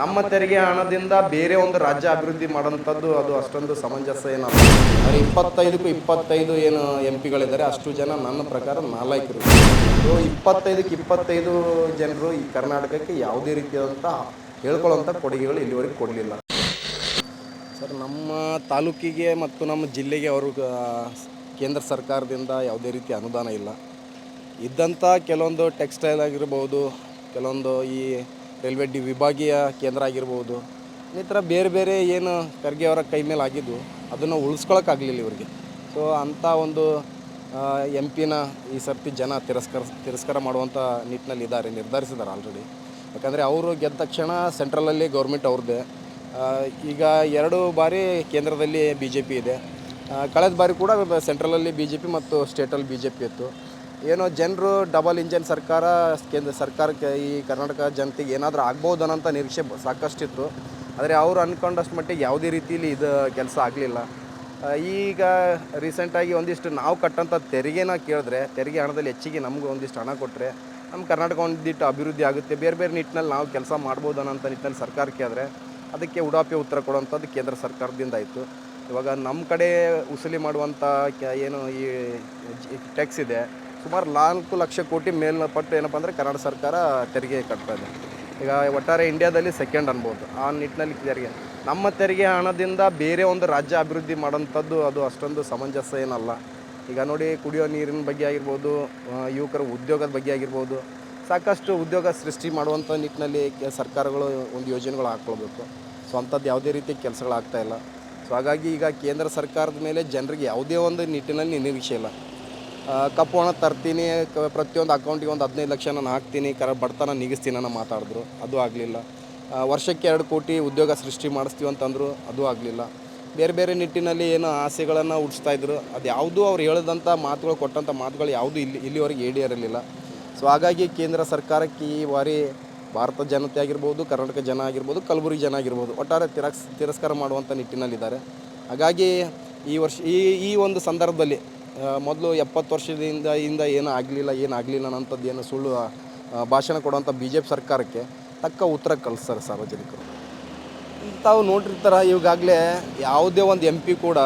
ನಮ್ಮ ತೆರಿಗೆ ಹಣದಿಂದ ಬೇರೆ ಒಂದು ರಾಜ್ಯ ಅಭಿವೃದ್ಧಿ ಮಾಡೋಂಥದ್ದು ಅದು ಅಷ್ಟೊಂದು ಸಮಂಜಸ ಏನಲ್ಲ ಆದರೆ ಇಪ್ಪತ್ತೈದಕ್ಕೂ ಇಪ್ಪತ್ತೈದು ಏನು ಎಂ ಪಿಗಳಿದ್ದಾರೆ ಅಷ್ಟು ಜನ ನನ್ನ ಪ್ರಕಾರ ನಾಲ್ಕರು ಸೊ ಇಪ್ಪತ್ತೈದಕ್ಕೆ ಇಪ್ಪತ್ತೈದು ಜನರು ಈ ಕರ್ನಾಟಕಕ್ಕೆ ಯಾವುದೇ ರೀತಿಯಾದಂಥ ಹೇಳ್ಕೊಳ್ಳೋಂಥ ಕೊಡುಗೆಗಳು ಇಲ್ಲಿವರೆಗೆ ಕೊಡಲಿಲ್ಲ. ಸರ್ ನಮ್ಮ ತಾಲೂಕಿಗೆ ಮತ್ತು ನಮ್ಮ ಜಿಲ್ಲೆಗೆ ಅವರು ಕೇಂದ್ರ ಸರ್ಕಾರದಿಂದ ಯಾವುದೇ ರೀತಿ ಅನುದಾನ ಇಲ್ಲ. ಇದ್ದಂಥ ಕೆಲವೊಂದು ಟೆಕ್ಸ್ಟೈಲ್ ಆಗಿರ್ಬೋದು ಕೆಲವೊಂದು ಈ ರೈಲ್ವೆ ಡಿ ವಿಭಾಗೀಯ ಕೇಂದ್ರ ಆಗಿರ್ಬೋದು, ಈ ಥರ ಬೇರೆ ಬೇರೆ ಏನು ಖರ್ಗೆ ಅವರ ಕೈ ಮೇಲೆ ಆಗಿದ್ದು ಅದನ್ನು ಉಳಿಸ್ಕೊಳಕ್ಕಾಗಲಿಲ್ಲ ಇವರಿಗೆ. ಸೊ ಅಂಥ ಒಂದು ಎಂ ಪಿನ ಈ ಸರ್ತಿ ಜನ ತಿರಸ್ಕಾರ ತಿರಸ್ಕಾರ ಮಾಡುವಂಥ ನಿಟ್ಟಿನಲ್ಲಿ ಇದ್ದಾರೆ, ನಿರ್ಧರಿಸಿದ್ದಾರೆ ಆಲ್ರೆಡಿ ಯಾಕಂದರೆ ಅವರು ಗೆದ್ದ ತಕ್ಷಣ ಸೆಂಟ್ರಲಲ್ಲಿ ಗೌರ್ಮೆಂಟ್ ಅವ್ರದ್ದೇ. ಈಗ ಎರಡು ಬಾರಿ ಕೇಂದ್ರದಲ್ಲಿ ಬಿ ಜೆ ಪಿ ಇದೆ. ಕಳೆದ ಬಾರಿ ಕೂಡ ಸೆಂಟ್ರಲಲ್ಲಿ ಬಿ ಜೆ ಪಿ ಮತ್ತು ಸ್ಟೇಟಲ್ಲಿ ಬಿ ಜೆ ಪಿ ಇತ್ತು. ಏನೋ ಜನರು ಡಬಲ್ ಇಂಜನ್ ಸರ್ಕಾರ, ಕೇಂದ್ರ ಸರ್ಕಾರಕ್ಕೆ ಈ ಕರ್ನಾಟಕ ಜನತೆಗೆ ಏನಾದರೂ ಆಗ್ಬೋದು ಅನ್ನೋಂಥ ನಿರೀಕ್ಷೆ ಸಾಕಷ್ಟು ಇತ್ತು ಆದರೆ ಅವರು ಅಂದ್ಕೊಂಡಷ್ಟು ಮಟ್ಟಿಗೆ ಯಾವುದೇ ರೀತಿಯಲ್ಲಿ ಇದು ಕೆಲಸ ಆಗಲಿಲ್ಲ. ಈಗ ರೀಸೆಂಟಾಗಿ ಒಂದಿಷ್ಟು ನಾವು ಕಟ್ಟಂಥ ತೆರಿಗೆನ ಕೇಳಿದ್ರೆ, ತೆರಿಗೆ ಹಣದಲ್ಲಿ ಹೆಚ್ಚಿಗೆ ನಮಗೆ ಒಂದಿಷ್ಟು ಹಣ ಕೊಟ್ಟರೆ ನಮ್ಮ ಕರ್ನಾಟಕ ಒಂದಿಟ್ಟು ಅಭಿವೃದ್ಧಿ ಆಗುತ್ತೆ. ಬೇರೆ ಬೇರೆ ನಿಟ್ಟಿನಲ್ಲಿ ನಾವು ಕೆಲಸ ಮಾಡ್ಬೋದು ಅನ್ನೋಂಥ ನಿಟ್ಟಿನಲ್ಲಿ ಸರ್ಕಾರಕ್ಕೆ ಕೇಳಿದ್ರೆ ಅದಕ್ಕೆ ಉಡಾಪಿ ಉತ್ತರ ಕೊಡುವಂಥದ್ದು ಕೇಂದ್ರ ಸರ್ಕಾರದಿಂದ ಆಯಿತು. ಇವಾಗ ನಮ್ಮ ಕಡೆ ಉಸುಲಿ ಮಾಡುವಂಥ ಏನು ಈ ಟ್ಯಾಕ್ಸ್ ಇದೆ ಸುಮಾರು ನಾಲ್ಕು ಲಕ್ಷ ಕೋಟಿ ಮೇಲಿನ ಪಟ್ಟು ಏನಪ್ಪ ಅಂದರೆ ಕರ್ನಾಟಕ ಸರ್ಕಾರ ತೆರಿಗೆ ಕಟ್ತಾ ಇದೆ. ಈಗ ಒಟ್ಟಾರೆ ಇಂಡಿಯಾದಲ್ಲಿ ಸೆಕೆಂಡ್ ಅನ್ಬೋದು. ಆ ನಿಟ್ಟಿನಲ್ಲಿ ತೆರಿಗೆ. ನಮ್ಮ ತೆರಿಗೆ ಹಣದಿಂದ ಬೇರೆ ಒಂದು ರಾಜ್ಯ ಅಭಿವೃದ್ಧಿ ಮಾಡೋಂಥದ್ದು ಅದು ಅಷ್ಟೊಂದು ಸಮಂಜಸ ಏನಲ್ಲ. ಈಗ ನೋಡಿ ಕುಡಿಯೋ ನೀರಿನ ಬಗ್ಗೆ ಆಗಿರ್ಬೋದು ಯುವಕರ ಉದ್ಯೋಗದ ಬಗ್ಗೆ ಆಗಿರ್ಬೋದು, ಸಾಕಷ್ಟು ಉದ್ಯೋಗ ಸೃಷ್ಟಿ ಮಾಡುವಂಥ ನಿಟ್ಟಿನಲ್ಲಿ ಸರ್ಕಾರಗಳು ಒಂದು ಯೋಜನೆಗಳು ಹಾಕ್ಕೊಳ್ಬೇಕು. ಸೊ ಅಂಥದ್ದು ಯಾವುದೇ ರೀತಿ ಕೆಲಸಗಳಾಗ್ತಾ ಇಲ್ಲ. ಸೊ ಹಾಗಾಗಿ ಈಗ ಕೇಂದ್ರ ಸರ್ಕಾರದ ಮೇಲೆ ಜನರಿಗೆ ಯಾವುದೇ ಒಂದು ನಿಟ್ಟಿನಲ್ಲಿ ನಿರೀಕ್ಷೆ ಇಲ್ಲ. ಕಪ್ಪು ಹಣ ತರ್ತೀನಿ ಪ್ರತಿಯೊಂದು ಅಕೌಂಟಿಗೆ ಒಂದು ಹದಿನೈದು ಲಕ್ಷ ನಾನು ಹಾಕ್ತೀನಿ, ಕರ ಬಡತನ ನೀಗಿಸ್ತೀನಿ ಅನ್ನೋ ಮಾತಾಡಿದ್ರು. ಅದು ಆಗಲಿಲ್ಲ. ವರ್ಷಕ್ಕೆ ಎರಡು ಕೋಟಿ ಉದ್ಯೋಗ ಸೃಷ್ಟಿ ಮಾಡಿಸ್ತೀವಿ ಅಂತಂದರು, ಅದು ಆಗಲಿಲ್ಲ. ಬೇರೆ ಬೇರೆ ನಿಟ್ಟಿನಲ್ಲಿ ಏನು ಆಸೆಗಳನ್ನು ಹುಡ್ಸ್ತಾ ಇದ್ರು. ಅದು ಯಾವುದೂ ಅವ್ರು ಹೇಳಿದಂಥ ಮಾತುಗಳು ಕೊಟ್ಟಂಥ ಮಾತುಗಳು ಯಾವುದೂ ಇಲ್ಲಿ, ಇಲ್ಲಿವರೆಗೆ ಈಡೇರಲಿಲ್ಲ ಸೊ ಹಾಗಾಗಿ ಕೇಂದ್ರ ಸರ್ಕಾರಕ್ಕೆ ಈ ಬಾರಿ ಭಾರತ ಜನತೆ ಆಗಿರ್ಬೋದು, ಕರ್ನಾಟಕ ಜನ ಆಗಿರ್ಬೋದು, ಕಲಬುರಗಿ ಜನ ಆಗಿರ್ಬೋದು, ಒಟ್ಟಾರೆ ತಿರಸ್ ತಿರಸ್ಕಾರ ಮಾಡುವಂಥ ನಿಟ್ಟಿನಲ್ಲಿದ್ದಾರೆ. ಹಾಗಾಗಿ ಈ ವರ್ಷ ಈ ಈ ಒಂದು ಸಂದರ್ಭದಲ್ಲಿ ಮೊದಲು ಎಪ್ಪತ್ತು ವರ್ಷದಿಂದ ಇಂದ ಏನೂ ಆಗಲಿಲ್ಲ, ಏನು ಆಗಲಿಲ್ಲ ಅನ್ನೋಂಥದ್ದು ಏನು ಸುಳ್ಳು ಭಾಷಣ ಕೊಡುವಂಥ ಬಿ ಜೆ ಪಿ ಸರ್ಕಾರಕ್ಕೆ ತಕ್ಕ ಉತ್ತರ ಕಲಿಸ್ತಾರೆ ಸಾರ್ವಜನಿಕರು. ತಾವು ನೋಡಿರ್ತಾರೆ ಇವಾಗಲೇ ಯಾವುದೇ ಒಂದು ಎಂ ಪಿ ಕೂಡ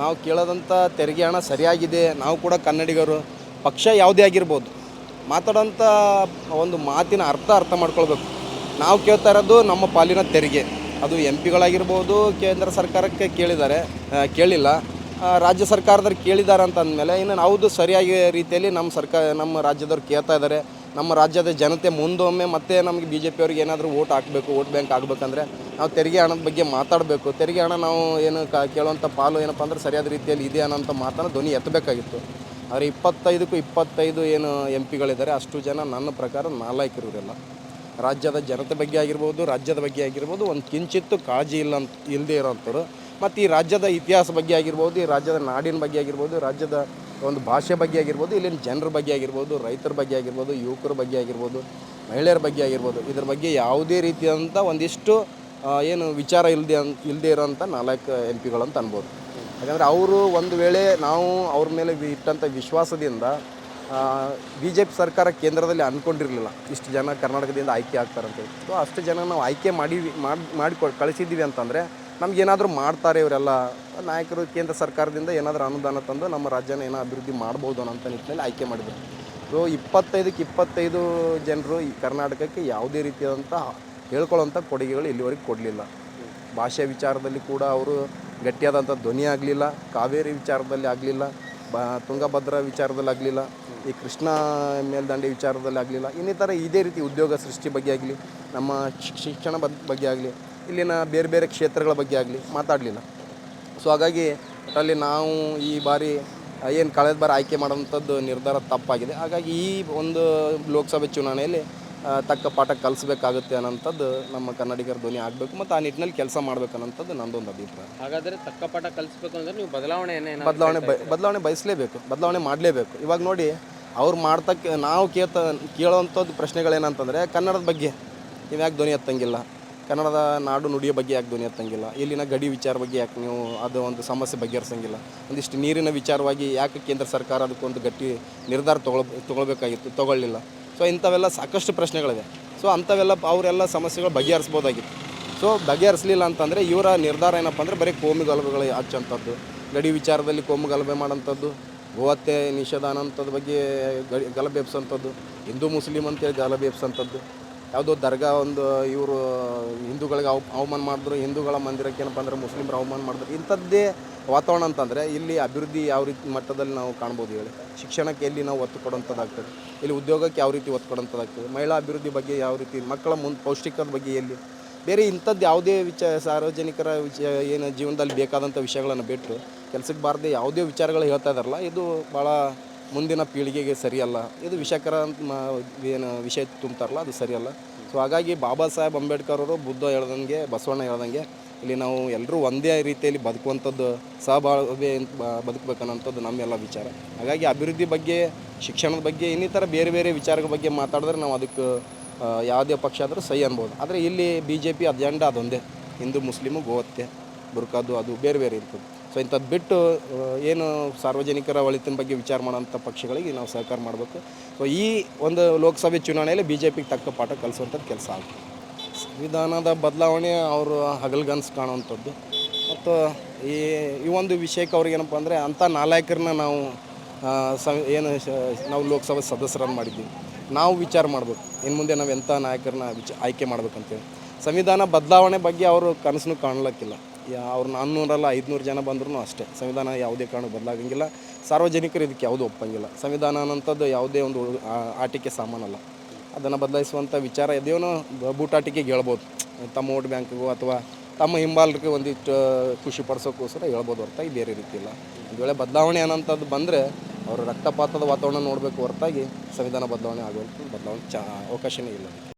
ನಾವು ಕೇಳೋದಂಥ ತೆರಿಗೆ ಹಣ ಸರಿಯಾಗಿದೆ, ನಾವು ಕೂಡ ಕನ್ನಡಿಗರು, ಪಕ್ಷ ಯಾವುದೇ ಆಗಿರ್ಬೋದು, ಮಾತಾಡೋಂಥ ಒಂದು ಮಾತಿನ ಅರ್ಥ ಅರ್ಥ ಮಾಡ್ಕೊಳ್ಬೇಕು. ನಾವು ಕೇಳ್ತಾ ಇರೋದು ನಮ್ಮ ಪಾಲಿನ ತೆರಿಗೆ. ಅದು ಎಂ ಪಿಗಳಾಗಿರ್ಬೋದು, ಕೇಂದ್ರ ಸರ್ಕಾರಕ್ಕೆ ಕೇಳಿದ್ದಾರೆ ಕೇಳಿಲ್ಲ. ರಾಜ್ಯ ಸರ್ಕಾರದವ್ರು ಕೇಳಿದ್ದಾರೆ ಅಂತ ಅಂದಮೇಲೆ ಇನ್ನು ನಾವು ಸರಿಯಾಗಿ ರೀತಿಯಲ್ಲಿ ನಮ್ಮ ಸರ್ಕಾರ ನಮ್ಮ ರಾಜ್ಯದವ್ರು ಕೇಳ್ತಾ ಇದ್ದಾರೆ ನಮ್ಮ ರಾಜ್ಯದ ಜನತೆ ಮುಂದೊಮ್ಮೆ ಮತ್ತೆ ನಮಗೆ ಬಿ ಜೆ ಪಿಯವ್ರಿಗೆ ಏನಾದರೂ ಓಟ್ ಹಾಕಬೇಕು ಓಟ್ ಬ್ಯಾಂಕ್ ಆಗಬೇಕಂದ್ರೆ ನಾವು ತೆರಿಗೆ ಹಣದ ಬಗ್ಗೆ ಮಾತಾಡಬೇಕು. ತೆರಿಗೆ ಹಣ ನಾವು ಏನು ಕ, ಕೇಳುವಂಥ ಪಾಲು ಏನಪ್ಪ ಅಂದ್ರೆ ಸರಿಯಾದ ರೀತಿಯಲ್ಲಿ ಇದೆ ಅನ್ನೋಂಥ ಮಾತನ್ನು ಧ್ವನಿ ಎತ್ತಬೇಕಾಗಿತ್ತು. ಆದರೆ ಇಪ್ಪತ್ತೈದಕ್ಕೂ ಇಪ್ಪತ್ತೈದು ಏನು ಎಂ ಪಿಗಳಿದ್ದಾರೆ, ಅಷ್ಟು ಜನ ನನ್ನ ಪ್ರಕಾರ ನಾಲ್ಕರು ಇವರೆಲ್ಲ ರಾಜ್ಯದ ಜನತೆ ಬಗ್ಗೆ ಆಗಿರ್ಬೋದು, ರಾಜ್ಯದ ಬಗ್ಗೆ ಆಗಿರ್ಬೋದು, ಒಂದು ಕಿಂಚಿತ್ತು ಕಾಳಜಿ ಇಲ್ಲ ಅಂತ ಇಲ್ಲದೆ ಇರೋಂಥವ್ರು. ಮತ್ತು ಈ ರಾಜ್ಯದ ಇತಿಹಾಸ ಬಗ್ಗೆ ಆಗಿರ್ಬೋದು, ಈ ರಾಜ್ಯದ ನಾಡಿನ ಬಗ್ಗೆ ಆಗಿರ್ಬೋದು, ರಾಜ್ಯದ ಒಂದು ಭಾಷೆ ಬಗ್ಗೆ ಆಗಿರ್ಬೋದು, ಇಲ್ಲಿನ ಜನರ ಬಗ್ಗೆ ಆಗಿರ್ಬೋದು, ರೈತರ ಬಗ್ಗೆ ಆಗಿರ್ಬೋದು, ಯುವಕರ ಬಗ್ಗೆ ಆಗಿರ್ಬೋದು, ಮಹಿಳೆಯರ ಬಗ್ಗೆ ಆಗಿರ್ಬೋದು, ಇದ್ರ ಬಗ್ಗೆ ಯಾವುದೇ ರೀತಿಯಾದಂಥ ಒಂದಿಷ್ಟು ಏನು ವಿಚಾರ ಇಲ್ಲದೆ ಅಂತ ಇಲ್ಲದೆ ಇರೋಂಥ ನಾಲ್ಕು ಎಂ ಅಂತ ಅನ್ಬೋದು. ಯಾಕಂದರೆ ಅವರು ಒಂದು ವೇಳೆ ನಾವು ಅವ್ರ ಮೇಲೆ ಇಟ್ಟಂಥ ವಿಶ್ವಾಸದಿಂದ ಬಿ ಜೆ ಪಿ ಸರ್ಕಾರ ಕೇಂದ್ರದಲ್ಲಿ ಅಂದ್ಕೊಂಡಿರಲಿಲ್ಲ, ಇಷ್ಟು ಜನ ಕರ್ನಾಟಕದಿಂದ ಆಯ್ಕೆ ಆಗ್ತಾರಂತೇಳಿ ಸೊ, ಅಷ್ಟು ಜನ ನಾವು ಆಯ್ಕೆ ಮಾಡಿ ಮಾಡಿ ಮಾಡಿ ಕಳಿಸಿದ್ದೀವಿ ಅಂತಂದರೆ ನಮಗೇನಾದರೂ ಮಾಡ್ತಾರೆ ಇವರೆಲ್ಲ, ನಾಯಕರು ಕೇಂದ್ರ ಸರ್ಕಾರದಿಂದ ಏನಾದರೂ ಅನುದಾನ ತಂದು ನಮ್ಮ ರಾಜ್ಯನ ಏನೋ ಅಭಿವೃದ್ಧಿ ಮಾಡ್ಬೋದು ಅನ್ನೋಂಥ ನಿಟ್ಟಿನಲ್ಲಿ ಆಯ್ಕೆ ಮಾಡಿದರು. ಸೊ ಇಪ್ಪತ್ತೈದಕ್ಕೆ ಇಪ್ಪತ್ತೈದು ಜನರು ಈ ಕರ್ನಾಟಕಕ್ಕೆ ಯಾವುದೇ ರೀತಿಯಾದಂಥ ಹೇಳ್ಕೊಳ್ಳೋಂಥ ಕೊಡುಗೆಗಳು ಇಲ್ಲಿವರೆಗೆ ಕೊಡಲಿಲ್ಲ. ಭಾಷೆ ವಿಚಾರದಲ್ಲಿ ಕೂಡ ಅವರು ಗಟ್ಟಿಯಾದಂಥ ಧ್ವನಿ ಆಗಲಿಲ್ಲ, ಕಾವೇರಿ ವಿಚಾರದಲ್ಲಿ ಆಗಲಿಲ್ಲ, ಬ, ತುಂಗಭದ್ರಾ ವಿಚಾರದಲ್ಲಿ ಆಗಲಿಲ್ಲ, ಈ ಕೃಷ್ಣ ಮೇಲ್ದಂಡೆ ವಿಚಾರದಲ್ಲಿ ಆಗಲಿಲ್ಲ, ಇನ್ನಿತರ ಇದೇ ರೀತಿ ಉದ್ಯೋಗ ಸೃಷ್ಟಿ ಬಗ್ಗೆ ಆಗಲಿ ನಮ್ಮ ಶಿಕ್- ಶಿಕ್ಷಣ ಬಗ್ಗೆ ಆಗಲಿ ಇಲ್ಲಿನ ಬೇರೆ ಬೇರೆ ಕ್ಷೇತ್ರಗಳ ಬಗ್ಗೆ ಆಗಲಿ ಮಾತಾಡಲಿಲ್ಲ. ಸೊ ಹಾಗಾಗಿ ಅಲ್ಲಿ ನಾವು ಈ ಬಾರಿ ಏನು ಕಳೆದ ಬಾರಿ ಆಯ್ಕೆ ಮಾಡೋಂಥದ್ದು ನಿರ್ಧಾರ ತಪ್ಪಾಗಿದೆ. ಹಾಗಾಗಿ ಈ ಒಂದು ಲೋಕಸಭೆ ಚುನಾವಣೆಯಲ್ಲಿ ತಕ್ಕ ಪಾಠ ಕಲಿಸ್ಬೇಕಾಗುತ್ತೆ ಅನ್ನೋಂಥದ್ದು ನಮ್ಮ ಕನ್ನಡಿಗರ ಧ್ವನಿ ಆಗಬೇಕು ಮತ್ತು ಆ ನಿಟ್ಟಿನಲ್ಲಿ ಕೆಲಸ ಮಾಡಬೇಕು ಅನ್ನೋಂಥದ್ದು ನಂದೊಂದು ಅಭಿಪ್ರಾಯ. ಹಾಗಾದರೆ ತಕ್ಕ ಪಾಠ ಕಲಿಸ್ಬೇಕು ಅಂದರೆ ನೀವು ಬದಲಾವಣೆ ಏನೇ ಬದಲಾವಣೆ ಬಯಸಲೇಬೇಕು ಬದಲಾವಣೆ ಮಾಡಲೇಬೇಕು. ಇವಾಗ ನೋಡಿ ಅವ್ರು ಮಾಡ್ತಕ್ಕ ನಾವು ಕೇಳ್ತ ಕೇಳೋವಂಥದ್ದು ಪ್ರಶ್ನೆಗಳೇನಂತಂದರೆ ಕನ್ನಡದ ಬಗ್ಗೆ. ನೀವು ಯಾಕೆ ಧ್ವನಿ ಎತ್ತಂಗಿಲ್ಲ? ಕನ್ನಡದ ನಾಡು ನುಡಿಯ ಬಗ್ಗೆ ಯಾಕೆ ಧ್ವನಿ ಎತ್ತಂಗಿಲ್ಲ? ಇಲ್ಲಿನ ಗಡಿ ವಿಚಾರ ಬಗ್ಗೆ ಯಾಕೆ ನೀವು ಅದು ಒಂದು ಸಮಸ್ಯೆ ಬಗೆಹರಿಸಂಗಿಲ್ಲ? ಒಂದಿಷ್ಟು ನೀರಿನ ವಿಚಾರವಾಗಿ ಯಾಕೆ ಕೇಂದ್ರ ಸರ್ಕಾರ ಅದಕ್ಕೊಂದು ಗಟ್ಟಿ ನಿರ್ಧಾರ ತೊಗೊಳ್, ತೊಗೊಳ್ಬೇಕಾಗಿತ್ತು, ತೊಗೊಳ್ಳಿಲ್ಲ? ಸೊ ಇಂಥವೆಲ್ಲ ಸಾಕಷ್ಟು ಪ್ರಶ್ನೆಗಳಿವೆ. ಸೊ ಅಂಥವೆಲ್ಲ ಅವರೆಲ್ಲ ಸಮಸ್ಯೆಗಳು ಬಗೆಹರಿಸ್ಬೋದಾಗಿತ್ತು. ಸೊ ಬಗೆಹರಿಸಲಿಲ್ಲ ಅಂತಂದರೆ ಇವರ ನಿರ್ಧಾರ ಏನಪ್ಪ ಅಂದರೆ ಬರೀ ಕೋಮುಗಲಭೆಗಳು ಹಚ್ಚಂಥದ್ದು ಗಡಿ ವಿಚಾರದಲ್ಲಿ ಕೋಮು ಗಲಭೆ ಮಾಡೋಂಥದ್ದು ಗೋಹತ್ಯೆ ನಿಷೇಧ ಅನ್ನೋಂಥದ್ದು ಬಗ್ಗೆ ಗಡಿ ಗಲಭೆ ಎಬ್ಸೋಂಥದ್ದು ಹಿಂದೂ ಮುಸ್ಲಿಂ ಅಂತೇಳಿ ಗಲಭೆ ಎಬ್ಸೋಂಥದ್ದು ಯಾವುದೋ ದರ್ಗಾ ಒಂದು ಇವರು ಹಿಂದೂಗಳಿಗೆ ಅವ ಅವಮಾನ ಮಾಡಿದ್ರು, ಹಿಂದೂಗಳ ಮಂದಿರಕ್ಕೆ ಏನಪ್ಪ ಅಂದ್ರೆ ಮುಸ್ಲಿಮರು ಅವಮಾನ ಮಾಡಿದ್ರು. ಇಂಥದ್ದೇ ವಾತಾವರಣ ಅಂತಂದರೆ ಇಲ್ಲಿ ಅಭಿವೃದ್ಧಿ ಯಾವ ರೀತಿ ಮಟ್ಟದಲ್ಲಿ ನಾವು ಕಾಣ್ಬೋದು ಹೇಳಿ? ಶಿಕ್ಷಣಕ್ಕೆ ಎಲ್ಲಿ ನಾವು ಒತ್ತು ಕೊಡೋಂಥದ್ದಾಗ್ತದೆ? ಇಲ್ಲಿ ಉದ್ಯೋಗಕ್ಕೆ ಯಾವ ರೀತಿ ಒತ್ತು ಕೊಡೋಂಥದ್ದಾಗ್ತದೆ? ಮಹಿಳಾ ಅಭಿವೃದ್ಧಿ ಬಗ್ಗೆ ಯಾವ ರೀತಿ, ಮಕ್ಕಳ ಮುಂದೆ ಪೌಷ್ಟಿಕದ ಬಗ್ಗೆ ಎಲ್ಲಿ? ಬೇರೆ ಇಂಥದ್ದು ಯಾವುದೇ ವಿಚಾರ ಸಾರ್ವಜನಿಕರ ವಿಚಾರ ಏನು ಜೀವನದಲ್ಲಿ ಬೇಕಾದಂಥ ವಿಷಯಗಳನ್ನು ಬಿಟ್ಟು ಕೆಲಸಕ್ಕೆ ಬಾರದೆ ಯಾವುದೇ ವಿಚಾರಗಳು ಹೇಳ್ತಾ ಇದಾರಲ್ಲ ಇದು ಭಾಳ ಮುಂದಿನ ಪೀಳಿಗೆಗೆ ಸರಿಯಲ್ಲ. ಇದು ವಿಷಕರ ಏನು ವಿಷಯ ತುಂಬ್ತಾರಲ್ಲ, ಅದು ಸರಿಯಲ್ಲ. ಸೊ ಹಾಗಾಗಿ ಬಾಬಾ ಸಾಹೇಬ್ ಅಂಬೇಡ್ಕರ್ ಅವರು ಬುದ್ಧ ಹೇಳ್ದಂಗೆ, ಬಸವಣ್ಣ ಹೇಳ್ದಂಗೆ, ಇಲ್ಲಿ ನಾವು ಎಲ್ಲರೂ ಒಂದೇ ರೀತಿಯಲ್ಲಿ ಬದುಕುವಂಥದ್ದು ಸಹಬಾಳ್ವೆ ಬದುಕಬೇಕನ್ನೋಂಥದ್ದು ನಮ್ಮೆಲ್ಲ ವಿಚಾರ. ಹಾಗಾಗಿ ಅಭಿವೃದ್ಧಿ ಬಗ್ಗೆ, ಶಿಕ್ಷಣದ ಬಗ್ಗೆ, ಇನ್ನಿತರ ಬೇರೆ ಬೇರೆ ವಿಚಾರಗಳ ಬಗ್ಗೆ ಮಾತಾಡಿದ್ರೆ ನಾವು ಅದಕ್ಕೆ ಯಾವುದೇ ಪಕ್ಷ ಆದರೂ ಸಹಿ ಅನ್ಬೋದು. ಆದರೆ ಇಲ್ಲಿ ಬಿ ಜೆ ಪಿ ಅಜೆಂಡಾ ಅದೊಂದೇ. ಹಿಂದೂ, ಮುಸ್ಲಿಮು, ಗೋವತ್ತೆ ಬುರ್ಕಾದು ಅದು ಬೇರೆ ಬೇರೆ ಇರ್ತದೆ. ಸೊ ಇಂಥದ್ದು ಬಿಟ್ಟು ಏನು ಸಾರ್ವಜನಿಕರ ಒಳಿತಿನ ಬಗ್ಗೆ ವಿಚಾರ ಮಾಡೋಂಥ ಪಕ್ಷಗಳಿಗೆ ನಾವು ಸಹಕಾರ ಮಾಡಬೇಕು. ಸೊ ಈ ಒಂದು ಲೋಕಸಭೆ ಚುನಾವಣೆಯಲ್ಲಿ ಬಿ ಜೆ ಪಿಗೆ ತಕ್ಕ ಪಾಠ ಕಲಿಸುವಂಥದ್ದು ಕೆಲಸ ಆಗುತ್ತೆ. ಸಂವಿಧಾನದ ಬದಲಾವಣೆ ಅವರು ಹಗಲ್ಗನ್ಸ್ ಕಾಣುವಂಥದ್ದು. ಮತ್ತು ಈ ಈ ಒಂದು ವಿಷಯಕ್ಕೆ ಅವ್ರಿಗೆ ಏನಪ್ಪ ಅಂದರೆ ಅಂಥ ನಾಲಾಯಕರನ್ನ ನಾವು ಸ, ಏನು ನಾವು ಲೋಕಸಭೆ ಸದಸ್ಯರನ್ನು ಮಾಡಿದ್ದೀವಿ. ನಾವು ವಿಚಾರ ಮಾಡಬೇಕು. ಇನ್ನು ಮುಂದೆ ನಾವು ಎಂಥ ನಾಯಕರನ್ನ ವಿಚ, ಆಯ್ಕೆ ಮಾಡ್ಬೇಕಂತೇಳಿ. ಸಂವಿಧಾನ ಬದಲಾವಣೆ ಬಗ್ಗೆ ಅವರು ಕನಸನ್ನು ಕಾಣ್ಲಕ್ಕಿಲ್ಲ. ಅವ್ರು ನಾನ್ನೂರಲ್ಲ ಐದುನೂರು ಜನ ಬಂದ್ರೂ ಅಷ್ಟೇ. ಸಂವಿಧಾನ ಯಾವುದೇ ಕಾರಣ ಬದಲಾಗಂಗಿಲ್ಲ. ಸಾರ್ವಜನಿಕರು ಇದಕ್ಕೆ ಯಾವುದೂ ಒಪ್ಪಂಗಿಲ್ಲ. ಸಂವಿಧಾನ ಅನ್ನೋಂಥದ್ದು ಯಾವುದೇ ಒಂದು ಆಟಿಕೆ ಸಾಮಾನಲ್ಲ. ಅದನ್ನು ಬದಲಾಯಿಸುವಂಥ ವಿಚಾರ ಇದೆಯೋನೋ ಬೂಟಾಟಿಕೆಗೆ ಹೇಳ್ಬೋದು. ತಮ್ಮ ವೋಟ್ ಬ್ಯಾಂಕ್ಗೂ ಅಥವಾ ತಮ್ಮ ಹಿಂಬಾಲರಿಗೆ ಒಂದಿಷ್ಟು ಖುಷಿ ಪಡಿಸೋಕ್ಕೋಸ್ಕರ ಹೇಳ್ಬೋದು ಹೊರತಾಗಿ ಬೇರೆ ರೀತಿ ಇಲ್ಲ ಒಂದು ವೇಳೆ ಬದಲಾವಣೆ ಅನ್ನೋಂಥದ್ದು ಬಂದರೆ ಅವರು ರಕ್ತಪಾತದ ವಾತಾವರಣ ನೋಡಬೇಕು ಹೊರತಾಗಿ ಸಂವಿಧಾನ ಬದಲಾವಣೆ ಆಗುವಂಥ ಬದಲಾವಣೆ ಚಾ ಅವಕಾಶವೇ ಇಲ್ಲ